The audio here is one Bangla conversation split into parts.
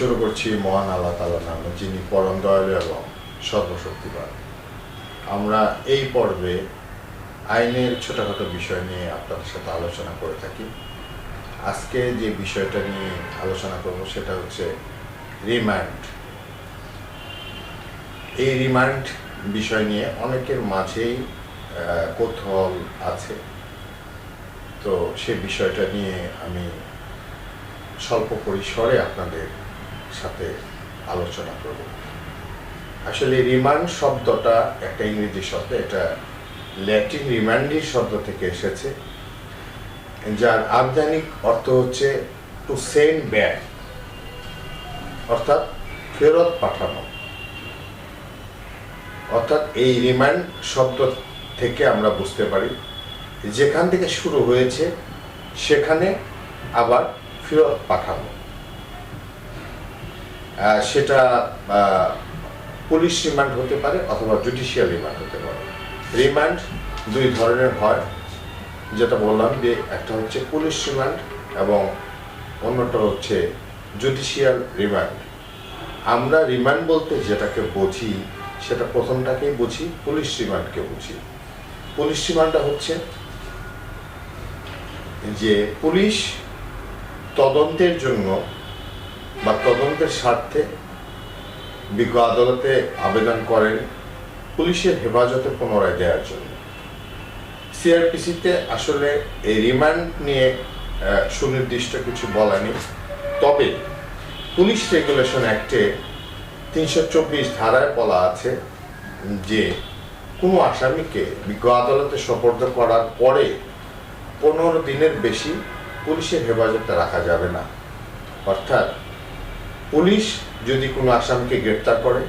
শুরু করছি মহান আল্লাহ তালা নামে, যিনি পরম দয়ালু এবং সর্বশক্তিমান। আমরা এই পর্বে আইনের ছোটোখাটো বিষয় নিয়ে আপনাদের সাথে আলোচনা করে থাকি। আজকে যে বিষয়টা নিয়ে আলোচনা করব সেটা হচ্ছে রিমান্ড। এই রিমান্ড বিষয় নিয়ে অনেকের মাঝেই কৌতূহল আছে। তো সে বিষয়টা নিয়ে আমি স্বল্প পরিসরে আপনাদের সাথে আলোচনা করব। আসলে রিমান্ড শব্দটা একটা ইংরেজি শব্দ, এটা ল্যাটিন রিমান্ডি শব্দ থেকে এসেছে। যার আবদানিক অর্থ হচ্ছে টু সেন্ড ব্যাক অর্থাৎ ফেরত পাঠানো। অর্থাৎ এই রিমান্ড শব্দ থেকে আমরা বুঝতে পারি, যেখান থেকে শুরু হয়েছে, সেখানে আবার ফেরত পাঠানো। সেটা পুলিশ রিমান্ড হতে পারে অথবা জুডিশিয়াল রিমান্ড হতে পারে। রিমান্ড দুই ধরনের হয়। যেটা বললাম যে একটা হচ্ছে পুলিশ রিমান্ড এবং অন্যটা হচ্ছে জুডিশিয়াল রিমান্ড। আমরা রিমান্ড বলতে যেটাকে বুঝি, সেটা প্রথমটাকেই বুঝি, পুলিশ রিমান্ডকে বুঝি। পুলিশ রিমান্ডটা হচ্ছে যে পুলিশ তদন্তের জন্য বা তদন্তের স্বার্থে বিজ্ঞ আদালতে আবেদন করেন, পুলিশের হেফাজতে পুনরায় দেওয়ার জন্য। সিআরপিসিতে আসলে এই রিমান্ড নিয়ে সুনির্দিষ্ট কিছু বলা নেই তবে পুলিশ রেগুলেশন অ্যাক্টে তিনশো চব্বিশ ধারায় বলা আছে যে, কোনো আসামিকে বিজ্ঞ আদালতে সোপর্দ করার পরে পনেরো দিনের বেশি পুলিশের হেফাজতে রাখা যাবে না। অর্থাৎ পুলিশ যদি কোনো আসামিকে গ্রেপ্তার করে,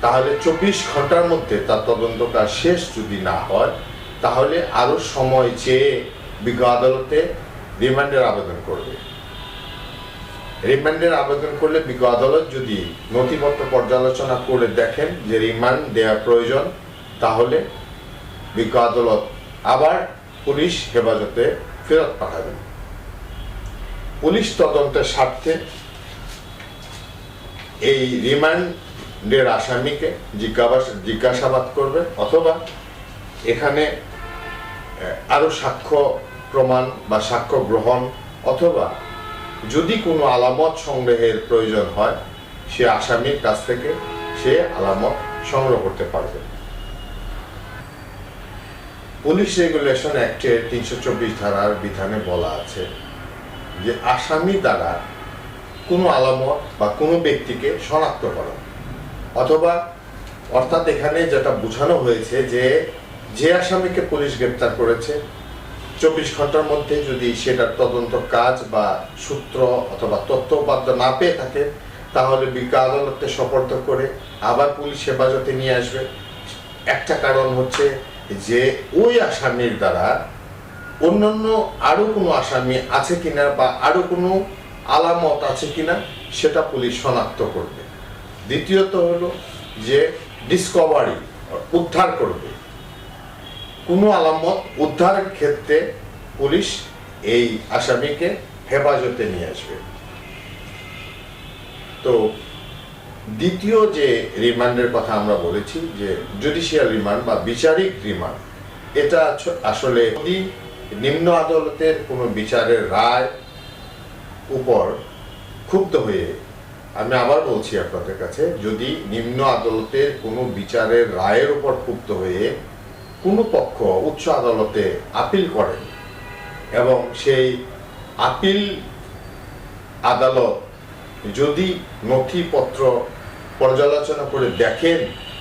তাহলে চব্বিশ ঘণ্টার মধ্যে তার তদন্ত কাজ শেষ যদি না হয়, তাহলে আরও সময় চেয়ে বিজ্ঞ আদালতে রিমান্ডের আবেদন করবে। রিমান্ডের আবেদন করলে বিজ্ঞ আদালত যদি নথিপত্র পর্যালোচনা করে দেখেন যে রিমান্ড দেওয়া প্রয়োজন, তাহলে বিজ্ঞ আদালত আবার পুলিশ হেফাজতে ফেরত পাঠাবেন। পুলিশ তদন্তের স্বার্থে এই রিমান্ডের আসামিকে জিজ্ঞাবাস জিজ্ঞাসাবাদ করবে অথবা এখানে আহ, আরও সাক্ষ্য প্রমাণ বা সাক্ষ্য গ্রহণ অথবা যদি কোনো আলামত সংগ্রহের প্রয়োজন হয় সে আসামির কাছ থেকে সে আলামত সংগ্রহ করতে পারবে। পুলিশ রেগুলেশন অ্যাক্টের তিনশো চব্বিশ ধারার বিধানে বলা আছে যে আসামি দ্বারা কোনো আলামত বা কোনো ব্যক্তিকে শনাক্ত করা। অথবা অর্থাৎ এখানে যেটা বোঝানো হয়েছে যে যে আসামিকে পুলিশ গ্রেপ্তার করেছে, চব্বিশ ঘণ্টার মধ্যে যদি সেটার তদন্ত কাজ বা সূত্র অথবা তথ্য উপাত্ত না পেয়ে থাকে, তাহলে বিজ্ঞ আদালতে সপর্দ করে আবার পুলিশ হেফাজতে নিয়ে আসবে। একটা কারণ হচ্ছে যে ওই আসামির দ্বারা অন্যান্য আরও কোনো আসামি আছে কিনা বা আরও কোনো আলামত আছে কিনা সেটা পুলিশ শনাক্ত করবে। দ্বিতীয়ত হলো যে ডিসকভারি উদ্ধার করবে। কোনো আলামত উদ্ধারের ক্ষেত্রে পুলিশ এই আসামিকে হেফাজতে নিয়ে আসবে। তো দ্বিতীয় যে রিমান্ডের কথা আমরা বলেছি, যে জুডিশিয়াল রিমান্ড বা বিচারিক রিমান্ড এটা আসলে নিম্ন আদালতের কোনো বিচারের রায় উপর ক্ষুব্ধ হয়ে আমি আবার বলছি আপনাদের কাছে, যদি নিম্ন আদালতের কোনো বিচারের রায়ের উপর ক্ষুব্ধ হয়ে কোনো পক্ষ উচ্চ আদালতে আপিল করেন এবং সেই আপিল আদালত যদি নথিপত্র পর্যালোচনা করে দেখেন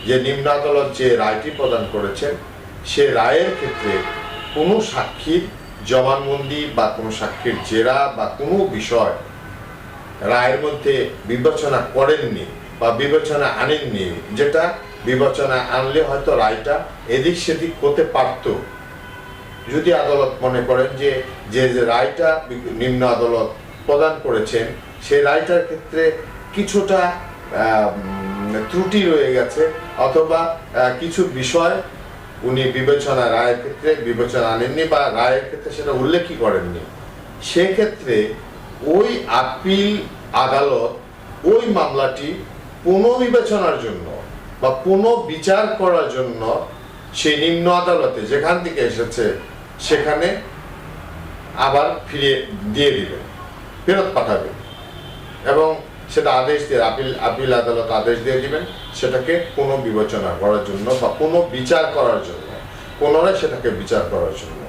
যে নিম্ন আদালত যে রায়টি প্রদান করেছেন, সে রায়ের ক্ষেত্রে কোনো সাক্ষীর জবানবন্দি বা কোনো সাক্ষীর জেরা বা কোনো বিষয় রায়ের মধ্যে বিবেচনা করেননি বা বিবেচনা আনেননি, যেটা বিবেচনা আনলে হয়তো রায়টা এদিক সেদিক হতে পারত। যদি আদালত মনে করেন যে যে যে রায়টা নিম্ন আদালত প্রদান করেছেন সেই রায়টার ক্ষেত্রে কিছুটা ত্রুটি রয়ে গেছে অথবা কিছু বিষয় উনি বিবেচনা রায়ের ক্ষেত্রে বিবেচনা আনেননি বা রায়ের ক্ষেত্রে সেটা উল্লেখই করেননি। সেক্ষেত্রে ওই আপিল আদালত ওই মামলাটি পুনর্বিবেচনার জন্য বা পুনঃ বিচার করার জন্য সেই নিম্ন আদালতে যেখান থেকে এসেছে সেখানে আবার ফিরিয়ে দিয়ে দিবেন ফেরত পাঠাবে। এবং সেটা আদেশ দিয়ে আপিল আপিল আদালত আদেশ দিয়ে দিবেন, সেটাকে কোনো বিবেচনা করার জন্য বা কোনো বিচার করার জন্য, পুনরায় সেটাকে বিচার করার জন্য।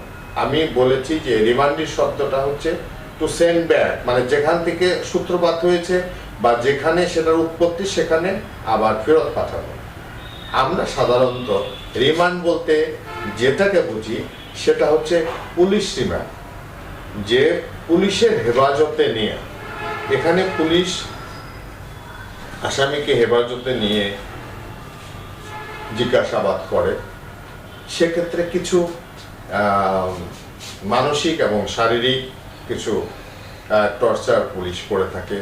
আমি বলেছি যে রিমান্ডির শব্দটা হচ্ছে টু সেন্ড ব্যাক মানে যেখান থেকে সূত্রপাত হয়েছে বা যেখানে সেটার উৎপত্তি, সেখানে আবার ফেরত পাঠানো। আমরা সাধারণত রিমান্ড বলতে যেটাকে বুঝি, সেটা হচ্ছে পুলিশ রিমান্ড, যে পুলিশের হেফাজতে নিয়ে। এখানে পুলিশ আসামিকে হেফাজতে নিয়ে জিজ্ঞাসাবাদ করে। সেক্ষেত্রে কিছু মানসিক এবং শারীরিক কিছু টর্চার পুলিশ করে থাকে,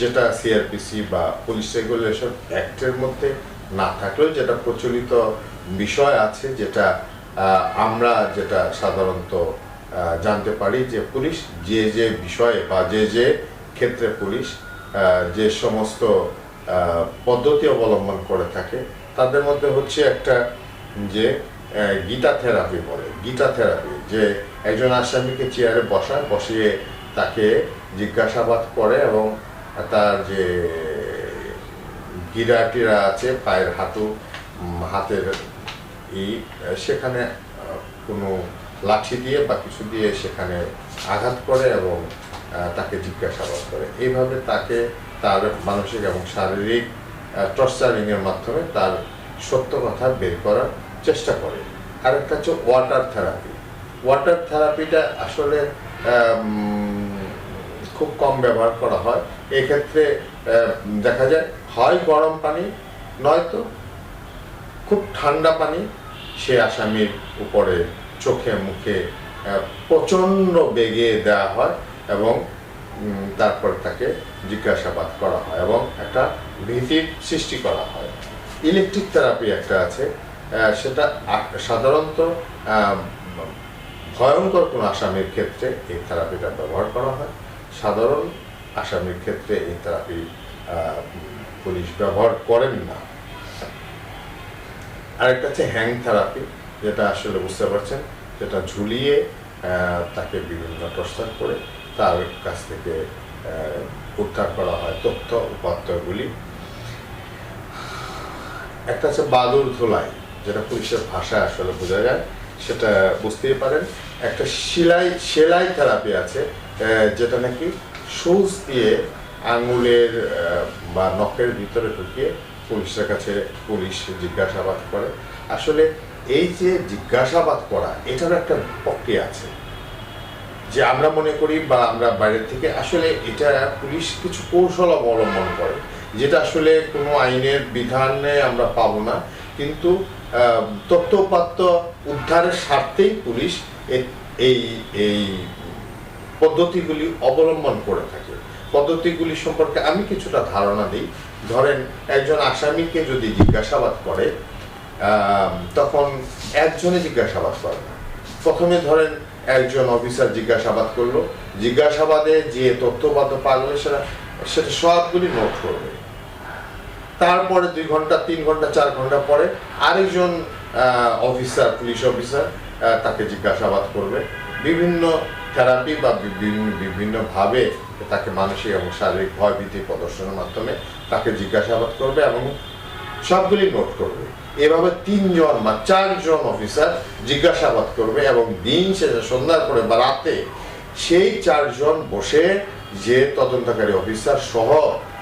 যেটা সিআরপিসি বা পুলিশ রেগুলেশন অ্যাক্টের মধ্যে না থাকলেও যেটা প্রচলিত বিষয় আছে, যেটা আমরা যেটা সাধারণত জানতে পারি যে পুলিশ যে যে বিষয়ে বা যে যে ক্ষেত্রে পুলিশ যে সমস্ত পদ্ধতি অবলম্বন করে থাকে। তাদের মধ্যে হচ্ছে একটা যে গীতা থেরাপি বলে। গীতা থেরাপি যে একজন আসামিকে চেয়ারে বসায়, বসিয়ে তাকে জিজ্ঞাসাবাদ করে এবং তার যে গিরা টিরা আছে, পায়ের হাঁটু হাতের ই, সেখানে কোনো লাঠি দিয়ে বা কিছু দিয়ে সেখানে আঘাত করে এবং তাকে জিজ্ঞাসাবাদ করে। এইভাবে তাকে তার মানসিক এবং শারীরিক টর্চারিং এর মাধ্যমে তার সত্য কথা বের করার চেষ্টা করে। আরেকটা হচ্ছে ওয়াটার থেরাপি ওয়াটার থেরাপিটা আসলে খুব কম ব্যবহার করা হয়। এক্ষেত্রে দেখা যায়, হয় গরম পানি, নয়তো খুব ঠান্ডা পানি, সে আসামির উপরে চোখে মুখে প্রচণ্ড বেগে দেওয়া হয় এবং তারপর তাকে জিজ্ঞাসাবাদ করা হয় এবং একটা ভীতির সৃষ্টি করা হয়। ইলেকট্রিক থেরাপি একটা আছে সেটা সাধারণত ভয়ঙ্কর কোনো আসামির ক্ষেত্রে এই থেরাপিটা ব্যবহার করা হয়। সাধারণ আসামির ক্ষেত্রে এই থেরাপি পুলিশ ব্যবহার করেন না। আরেকটা হচ্ছে হ্যাং থেরাপি, যেটা আসলে বুঝতে পারছেন, যেটা ঝুলিয়ে তাকে বিভিন্ন টর্চার করে তার কাছ থেকে উদ্ধার করা হয় তথ্য, উপাত্তগুলি। একটা হচ্ছে বাদুর ধোলাই, যেটা পুলিশের ভাষায় আসলে বোঝা যায়, সেটা বুঝতেই পারেন। একটা সেলাই সেলাই থেরাপি আছে যেটা নাকি সুচ দিয়ে আঙুলের বা নখের ভিতরে ঢুকিয়ে পুলিশের কাছে পুলিশ জিজ্ঞাসাবাদ করে। আসলে এই যে জিজ্ঞাসাবাদ করা এটার একটা প্রক্রিয়া আছে। যে আমরা মনে করি বা আমরা বাইরের থেকে, আসলে এটা পুলিশ কিছু কৌশল অবলম্বন করে, যেটা আসলে কোনো আইনের বিধানে আমরা পাবো না। কিন্তু তথ্যপাত্য উদ্ধারের স্বার্থেই পুলিশ এই এই পদ্ধতিগুলি অবলম্বন করে থাকে। পদ্ধতিগুলি সম্পর্কে আমি কিছুটা ধারণা দিই। ধরেন, একজন আসামিকে যদি জিজ্ঞাসাবাদ করে তখন একজনে জিজ্ঞাসাবাদ করে না। প্রথমে ধরেন একজন অফিসার জিজ্ঞাসাবাদ করল। জিজ্ঞাসাবাদে যে তথ্যপাত্র পাগল সেটা সেটা সবগুলি নোট করবে। তারপরে দুই ঘণ্টা, তিন ঘণ্টা, চার ঘণ্টা পরে আরেকজন অফিসার, পুলিশ অফিসার তাকে জিজ্ঞাসাবাদ করবে। বিভিন্ন থেরাপি বা বিভিন্ন, বিভিন্নভাবে তাকে মানসিক এবং শারীরিক ভয়ভীতি প্রদর্শনের মাধ্যমে তাকে জিজ্ঞাসাবাদ করবে এবং সবগুলি নোট করবে। এভাবে তিনজন বা চারজন অফিসার জিজ্ঞাসাবাদ করবে এবং দিন শেষে সন্ধ্যার পরে বা রাতে সেই চারজন বসে যে তদন্তকারী অফিসার সহ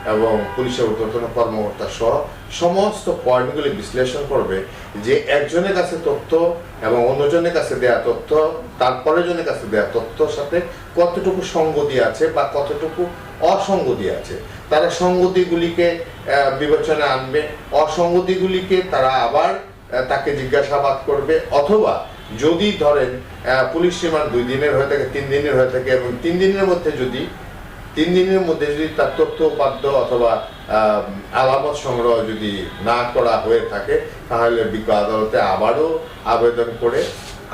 এবং পুলিশের ঊর্ধ্বতন কর্মকর্তা সহ সমস্ত পয়েন্টগুলি বিশ্লেষণ করবে যে একজনের কাছে তথ্য এবং অন্যজনের কাছে দেয়া তথ্য, তারপরের জনের কাছে দেয়া তথ্যর সাথে কতটুকু সঙ্গতি আছে বা কতটুকু অসঙ্গতি আছে। তারা সঙ্গতিগুলিকে বিবেচনা আনবে। অসঙ্গতিগুলিকে তারা আবার তাকে জিজ্ঞাসাবাদ করবে। অথবা যদি ধরেন পুলিশ রিমান্ড দুই দিনের হয়ে থাকে, তিন দিনের হয়ে থাকে, এবং তিন দিনের মধ্যে যদি, তিন দিনের মধ্যে যদি তার তথ্য উপাদ্য অথবা আলামত সংগ্রহ যদি না করা হয়ে থাকে, তাহলে বিজ্ঞ আদালতে আবারও আবেদন করে,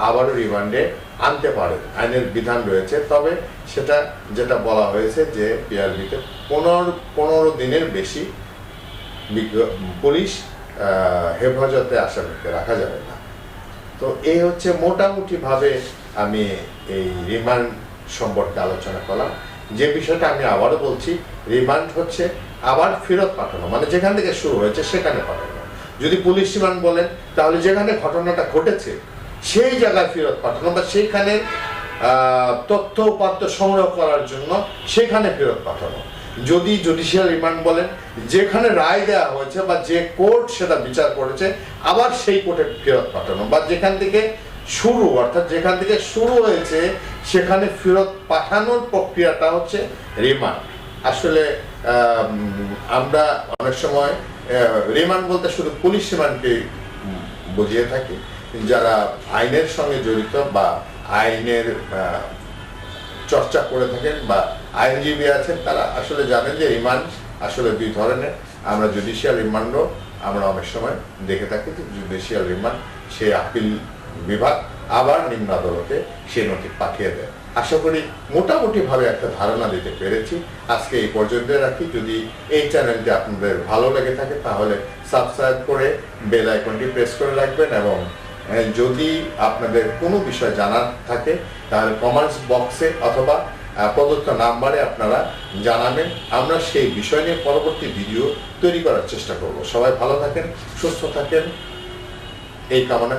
আবারও রিমান্ডে আনতে পারে, আইনের বিধান রয়েছে, তবে সেটা যেটা বলা হয়েছে যে পিআরবিতে পনেরো পনেরো দিনের বেশি পুলিশ হেফাজতে আসামিকে রাখা যাবে না। তো এই হচ্ছে মোটামুটিভাবে আমি এই রিমান্ড সম্পর্কে আলোচনা করলাম। যে বিষয়টা আমি আবারও বলছি, রিমান্ড হচ্ছে আবার ফেরত পাঠানো মানে যেখান থেকে শুরু হয়েছে সেখানে পাঠানো। যদি পুলিশ রিমান্ড বলেন, তাহলে যেখানে ঘটনাটা ঘটেছে সেই জায়গায় ফেরত পাঠানো বা সেইখানে তথ্য উপাত্ত সংগ্রহ করার জন্য সেখানে ফেরত পাঠানো। যদি জুডিশিয়াল রিমান্ড বলেন, যেখানে রায় দেওয়া হয়েছে বা যে কোর্ট সেটা বিচার করেছে, আবার সেই কোর্টে ফেরত পাঠানো বা যেখান থেকে শুরু, অর্থাৎ যেখান থেকে শুরু হয়েছে, সেখানে ফেরত পাঠানোর প্রক্রিয়াটা হচ্ছে রিমান্ড আসলে আমরা অনেক সময় রিমান্ড বলতে শুধু পুলিশ রিমান্ডকে বুঝিয়ে থাকি। যারা আইনের সঙ্গে জড়িত বা আইনের চর্চা করে থাকেন বা আইনজীবী আছেন, তারা আসলে জানেন যে রিমান্ড আসলে দুই ধরনের। আমরা জুডিশিয়াল রিমান্ডও আমরা অনেক সময় দেখে থাকি জুডিশিয়াল রিমান্ড সে আপিল বিভাগ আবার নিম্ন আদালতে সে নথি পাঠিয়ে দেয়। আশা করি মোটামুটিভাবে একটা ধারণা দিতে পেরেছি। আজকে এই পর্যন্ত রাখি। যদি এই চ্যানেলটি আপনাদের ভালো লেগে থাকে তাহলে সাবস্ক্রাইব করে বেল আইকনটি প্রেস করে রাখবেন এবং যদি আপনাদের কোনো বিষয় জানার থাকে, তাহলে কমেন্টস বক্সে অথবা প্রদত্ত নাম্বারে আপনারা জানাবেন। আমরা সেই বিষয় নিয়ে পরবর্তী ভিডিও তৈরি করার চেষ্টা করব। সবাই ভালো থাকেন, সুস্থ থাকেন। এই কামনা